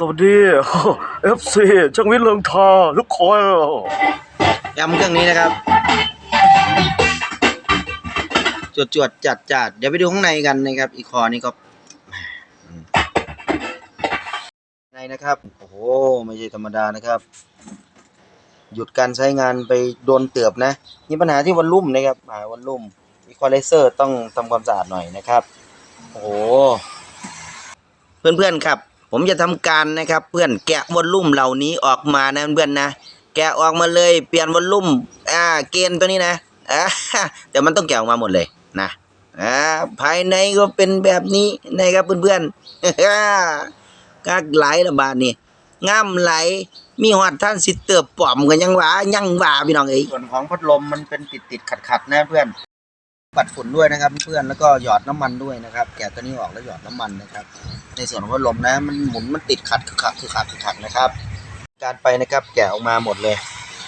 สวัสดีเอฟซีช่างวิทย์เลืองทาทุกคนยำเครื่องนี้นะครับ จวดจวดจัดจัดเดี๋ยวไปดูข้างในกันนะครับ อีคอนี้ก็ในนะครับ โอ้โห ไม่ใช่ธรรมดานะครับ หยุดการใช้งานไปโดนเตือบนะ มีปัญหาที่วันลุ่มนะครับหาวันลุ่มอีควอไลเซอร์ต้องทำความสะอาดหน่อยนะครับ โอ้โห เพื่อนๆครับ ผมจะทำการนะครับ เพื่อนแกะวอลลุ่มเหล่านี้ออกมานะเพื่อนนะแกะออกมาเลยเปลี่ยนวอลลุ่มอ่าเกณฑ์ตัวนี้นะอ่าแต่มันต้องแกะออกมาหมดเลยนะอ่าภายในก็เป็นแบบนี้นะครับเพื่อนๆกากไหลละบาดนี่งามไหลมีฮอดท่านสิเตอร์ปลอมกันยังหวายังหวาพี่น้องเอ้ยส่วนของพัดลมมันเป็นติดติดขัดขัดนะเพื่อน ปัดฝุ่นด้วยนะครับเพื่อนแล้วก็หยอดน้ำมันด้วยนะครับ แกะตัวนี้ออกแล้วหยอดน้ำมันนะครับ ในส่วนของพัดลมนะมันหมุนมันติดขัดคือขัดคือขัดคือขัดนะครับ การไปนะครับแกะออกมาหมดเลย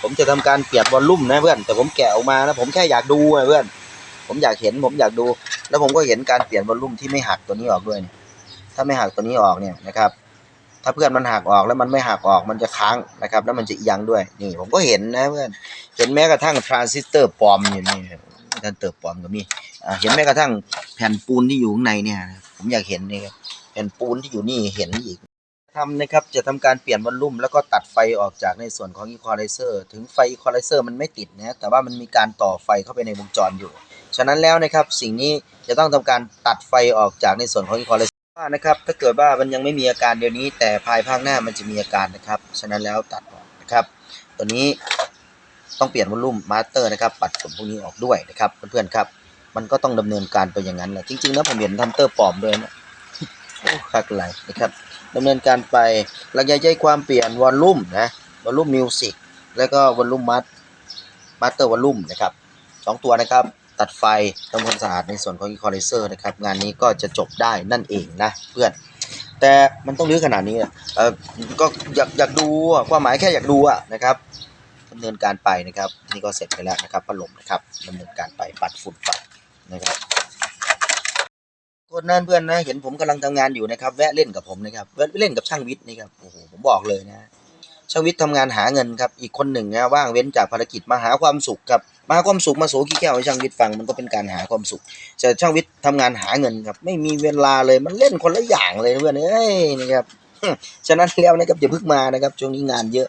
ผมจะทำการเปลี่ยนวอลลุ่มนะเพื่อนแต่ผมแกะออกมานะผมแค่อยากดูอะเพื่อน ผมอยากเห็นผมอยากดู แล้วผมก็เห็นการเปลี่ยนวอลลุ่มที่ไม่หักตัวนี้ออกด้วยเนี่ยถ้าไม่หักตัวนี้ออกเนี่ยนะครับ ถ้าเพื่อนมันหักออกแล้วมันไม่หักออกมันจะค้างนะครับ แล้วมันจะเอียงด้วยนี่ผมก็เห็นนะเพื่อนเห็นแม้กระทั่งทรานซิสเตอร์ปลอมอยู่นี่ ท่านเติบปลอมก็มีอ่าเห็นแม้กระทั่งแผ่นปูนที่อยู่ข้างในเนี่ย ผมอยากเห็นนี่ครับแผ่นปูนที่อยู่นี่เห็นอีกทำนะครับจะทำการเปลี่ยนวอลลุ่มแล้วก็ตัดไฟออกจากในส่วนของอีควอไลเซอร์ถึงไฟอีควอไลเซอร์มันไม่ติดนะแต่ว่ามันมีการต่อไฟเข้าไปในวงจรอยู่ ฉะนั้นแล้วนะครับสิ่งนี้จะต้องทำการตัดไฟออกจากในส่วนของอีควอไลเซอร์ว่านะครับถ้าเกิดว่ามันยังไม่มีอาการเดี๋ยวนี้ แต่ภายภาคหน้ามันจะมีอาการนะครับ ฉะนั้นแล้วตัดออกนะครับ ตัวนี้ ต้องเปลี่ยนวอลลุ่มมาสเตอร์นะครับปัดฝุ่นพวกนี้ออกด้วยนะครับเพื่อนๆครับ มันก็ต้องดำเนินการไปอย่างนั้นแหละจริงๆแล้วผมเห็นทันเตอร์ปลอมด้วยนะคักไหลนะครับดำเนินการไปหลักใหญ่ใจความเปลี่ยนวอลลุ่มนะวอลลุ่มมิวสิกแล้วก็วอลลุ่มมัดมาสเตอร์วอลลุ่มนะครับสองตัวนะครับ ตัดไฟทำความสะอาดในส่วนของอีคอไลเซอร์นะครับ งานนี้ก็จะจบได้นั่นเองนะเพื่อน แต่มันต้องรื้อขนาดนี้อะเออก็อยากอยากดูความหมายแค่อยากดูอะนะครับ ดำเนินการไปนะครับ นี่ก็เสร็จไปแล้วนะครับพัดลมนะครับดำเนินการไปปัดฝุ่นไปนะครับคนนั้นเพื่อนนะ เห็นผมกำลังทำงานอยู่นะครับ แวะเล่นกับผมนะครับแวะเล่นกับช่างวิทย์นี่ครับโอ้โหผมบอกเลยนะ ช่างวิทย์ทำงานหาเงินครับ อีกคนหนึ่งนะว่างเว้นจากภารกิจมาหาความสุขครับมาหาความสุขมาโสขี้แก้วให้ช่างวิทย์ฟังมันก็เป็นการหาความสุขแต่ช่างวิทย์ทำงานหาเงินครับ ไม่มีเวลาเลยมันเล่นคนละอย่างเลยเพื่อนเอ้ยนะครับฉะนั้นแล้วนะครับอย่าเพิ่งมานะครับช่วงนี้งานเยอะ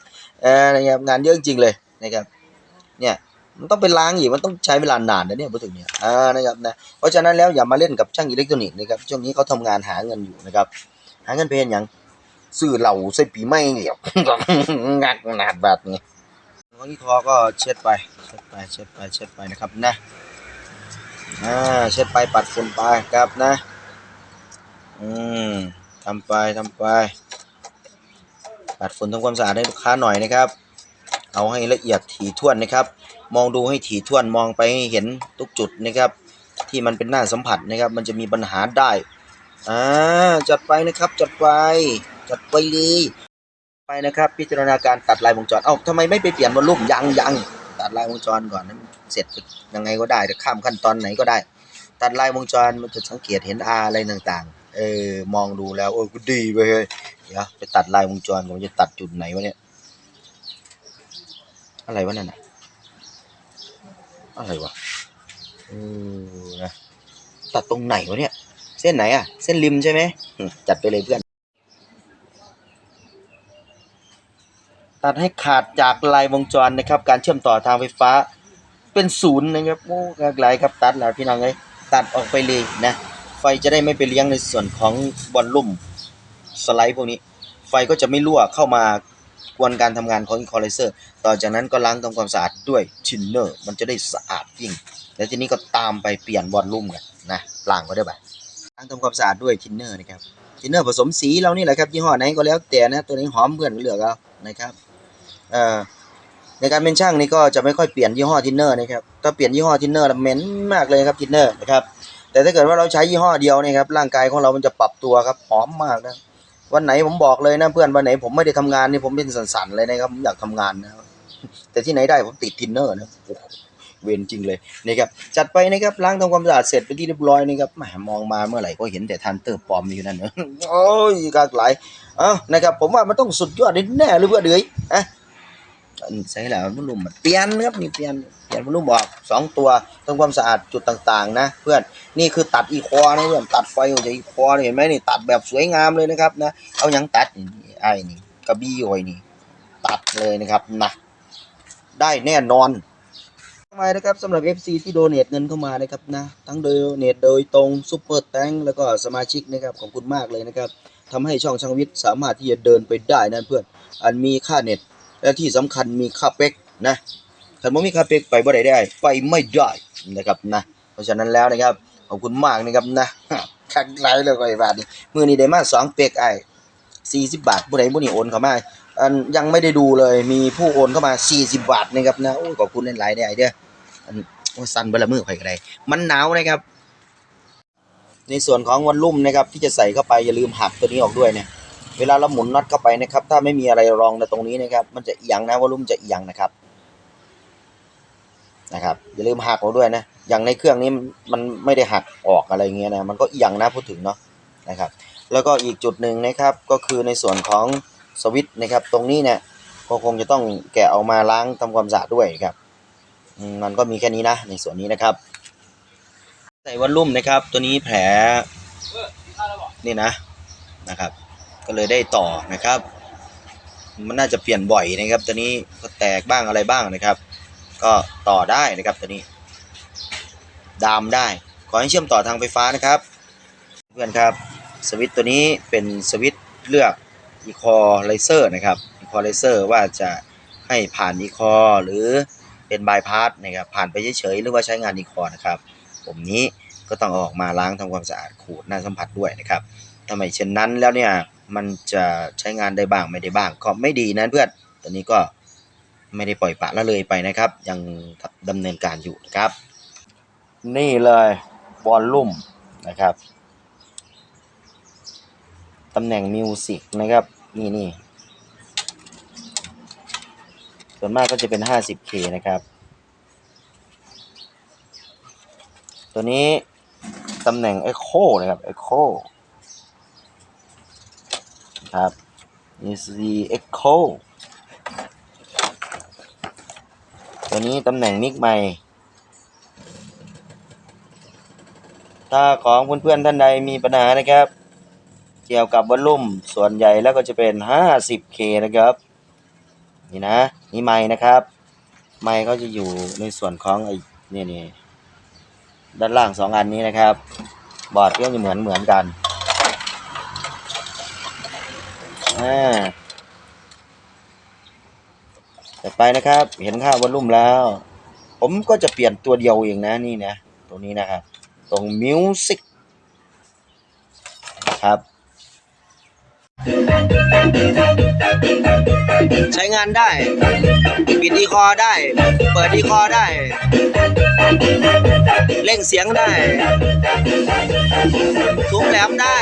นะครับงานเยอะจริงเลยนะครับเนี่ยมันต้องไปล้างอีกมันต้องใช้เวลานานนะเนี่ยพูดถึงเนี่ยอ่านะครับนะเพราะฉะนั้นแล้วอย่ามาเล่นกับช่างอิเล็กทรอนิกส์นะครับช่วงนี้เขาทำงานหาเงินอยู่นะครับหาเงินเพลอย่างซื้อเหล่าใส่ปีใหม่เหลียวงักหนาดแบบนี้ของที่คอก็เช็ดไปเช็ดไปเช็ดไปเช็ดไปนะครับนะอ่าเช็ดไปปัดฝุ่นไปครับนะอืมทำไปทำไป ปัดฝุ่นทำความสะอาดให้ลูกค้าหน่อยนะครับ เอาให้ละเอียดถี่ถ้วนนะครับ มองดูให้ถี่ถ้วนมองไปให้เห็นทุกจุดนะครับ ที่มันเป็นหน้าสัมผัสนะครับ มันจะมีปัญหาได้อ่าจัดไปนะครับจัดไปจัดไปเลยไปนะครับ พิจารณาการตัดลายวงจรเอ้าทำไมไม่ไปเปลี่ยนวอลลุ่มยังยังตัดลายวงจรก่อนนะเสร็จยังไงก็ได้จะข้ามขั้นตอนไหนก็ได้ ตัดลายวงจรมันจะสังเกตเห็นอาอะไรต่างๆ เออมองดูแล้วโอ้ยดีไปเลย เดี๋ยวไปตัดลายวงจรผมนจะตัดจุดไหนวะเนี่ย อะไรวะนั่นน่ะอะไรวะเออนะตัดตรงไหนวะเนี่ย เส้นไหนอะเส้นริมใช่ไหมจัดไปเลยเพื่อน ตัดให้ขาดจากลายวงจรนะครับ การเชื่อมต่อทางไฟฟ้าเป็นศูนย์นะครับโอ้ไกลครับตัดแล้วพี่น้องเอ้ยตัดออกไปเลยนะ ไฟจะได้ไม่ไปเลี้ยงในส่วนของบอลลุ่ม สไลด์พวกนี้ ไฟก็จะไม่รั่วเข้ามากวนการทำงานของอีควอไลเซอร์ต่อจากนั้นก็ล้างทำความสะอาดด้วยทินเนอร์ มันจะได้สะอาดยิ่ง แล้วทีนี้ก็ตามไปเปลี่ยนวอลลุ่มกันนะล้างก็ได้ไปล้างทำความสะอาดด้วยทินเนอร์นะครับทินเนอร์ผสมสีเรานี่แหละครับยี่ห้อไหนก็แล้วแต่นะตัวนี้หอมเพื่อนก็เลือกเอานะครับเอ่อในการเป็นช่างนี่ก็จะไม่ค่อยเปลี่ยนยี่ห้อทินเนอร์นะครับถ้าเปลี่ยนยี่ห้อทินเนอร์แล้วเหม็นมากเลยครับทินเนอร์นะครับแต่ถ้าเกิดว่าเราใช้ยี่ห้อเดียวเนะครับร่างกายของเรามันจะปรับตัวครับหอมมากนะ วันไหนผมบอกเลยนะเพื่อนวันไหนผมไม่ได้ทำงานนี่ผมเป็นสันๆเลยนะครับผมอยากทำงานนะแต่ที่ไหนได้ผมติดทินเนอร์นะโอ้เวรจริงเลยนะครับจัดไปนะครับล้างทำความสะอาดเสร็จไปที่เรียบร้อยนะครับแหมมองมาเมื่อไหร่ก็เห็นแต่ทันเตอร์ปลอมอยู่นั่นเนอะโอ้ยกากหลายเอ้านะครับผมว่ามันต้องสุดยอดแน่เลยเพื่อนเอ้ยอะ อันใช่แล้วมันลุ่มเปลี่ยนนะครับนี่เปลี่ยนเปลี่ยนมันลุ่มออกสองตัวทำความสะอาดจุดต่างๆ นะ เพื่อนนี่คือตัดอีคอนะเพื่อนตัดไฟออกจากอีคอเนี่ยเห็นไหมนี่ตัดแบบสวยงามเลยนะครับนะเอายังตัดนี่ไอ้นี่กระบี่โอยนี่ ตัดเลยนะครับนะได้แน่นอนทำไมนะครับสำหรับ FC ที่โดเนทเงินเข้ามานะครับนะทั้งโดเนทโดยตรงซุปเปอร์แตงแล้วก็สมาชิกนะครับขอบคุณมากเลยนะครับทำให้ช่องช่างวิทย์สามารถที่จะเดินไปได้นั่นเพื่อน อันมีค่าเน็ต และที่สำคัญมีค่าเป็กนะถ้าไม่มีค่าเป็กไปบ่ได้ได้ ไปไม่ได้นะครับนะเพราะฉะนั้นแล้วนะครับขอบคุณมากนะครับนะคักไรเลยก็ไอ้บาทนี่มือนี้ได้มาสองเป็กไอ้สี่สิบบาทผู้ใดผู้นี้โอนเข้ามาอันยังไม่ได้ดูเลยมีผู้โอนเข้ามา40บาทนะครับนะโอ้ขอบคุณหลายๆได้ไอเด้ออันโอ้สั่นเบละมือข่อยก็ได้มันหนาวนะครับ ในส่วนของวันลุ่มนะครับที่จะใส่เข้าไปอย่าลืมหักตัวนี้ออกด้วยเนี่ย เวลาเราหมุนน็อตเข้าไปนะครับ ถ้าไม่มีอะไรรองในตรงนี้นะครับ มันจะเอียงนะวันลุ่มจะเอียงนะครับนะครับอย่าลืมหักออกด้วยนะอย่างในเครื่องนี้มันไม่ได้หักออกอะไรเงี้ยนะมันก็เอียงนะพูดถึงเนาะนะครับ แล้วก็อีกจุดหนึ่งนะครับก็คือในส่วนของสวิตช์นะครับ ตรงนี้เนี่ยก็คงจะต้องแกะออกมาล้างทำความสะอาดด้วยครับมันก็มีแค่นี้นะในส่วนนี้นะครับ ใส่วันลุ่มนะครับ ตัวนี้แผลนี่นะนะครับ ก็เลยได้ต่อนะครับ มันน่าจะเปลี่ยนบ่อยนะครับ ตัวนี้ก็แตกบ้างอะไรบ้างนะครับ ก็ต่อได้นะครับตัวนี้ดามได้ ขอให้เชื่อมต่อทางไฟฟ้านะครับ เพื่อนครับ สวิตตัวนี้เป็นสวิตเลือกอีคอไลเซอร์นะครับอีคอไลเซอร์ว่าจะให้ผ่านอีคอหรือเป็นบายพาสนะครับผ่านไปเฉยๆหรือว่าใช้งานอีคอนะครับ ผมนี้ก็ต้องอออกมาล้างทำความสะอาดขูดหน้าสัมผัสด้วยนะครับทำไมเช่นนั้นแล้วเนี่ย มันจะใช้งานได้บ้างไม่ได้บ้างก็ไม่ดีนะเพื่อนตอนนี้ก็ไม่ได้ปล่อยปะละเลยไปนะครับ ยังดำเนินการอยู่นะครับ นี่เลยบอลลุ่มนะครับตำแหน่งมิวสิกนะครับ นี่นี่ส่วนมากก็จะเป็น 50K นะครับ ตัวนี้ตำแหน่ง Echo นะครับ Echo ครับนี่คือ Echo ตัวนี้ตำแหน่งมิกใหม่ ถ้าของเพื่อนๆท่านใดมีปัญหานะครับ เกี่ยวกับวอลลุ่มส่วนใหญ่แล้วก็จะเป็น 50K นะครับ นี่นะนี่ไม้นะครับไม้เขาจะอยู่ในส่วนของไอ้นี่นี่ด้านล่างสองอันนี้นะครับ บอร์ดก็จะเหมือนเหมือนกัน อ่าต่อไปนะครับ เห็นค่าวอลลุ่มแล้ว ผมก็จะเปลี่ยนตัวเดียวเองนะนี่นะตรงนี้นะครับ ตรงมิวสิกครับ ใช้งานได้ ปิดดีคอได้ เปิดดีคอได้ เร่งเสียงได้ทุ้มแหลมได้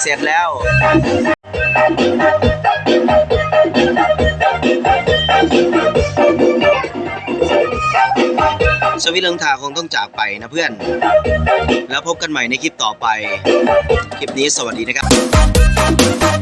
เสร็จแล้ว สวิตช์เรืองทาคงต้องจากไปนะเพื่อน แล้วพบกันใหม่ในคลิปต่อไป คลิปนี้สวัสดีนะครับ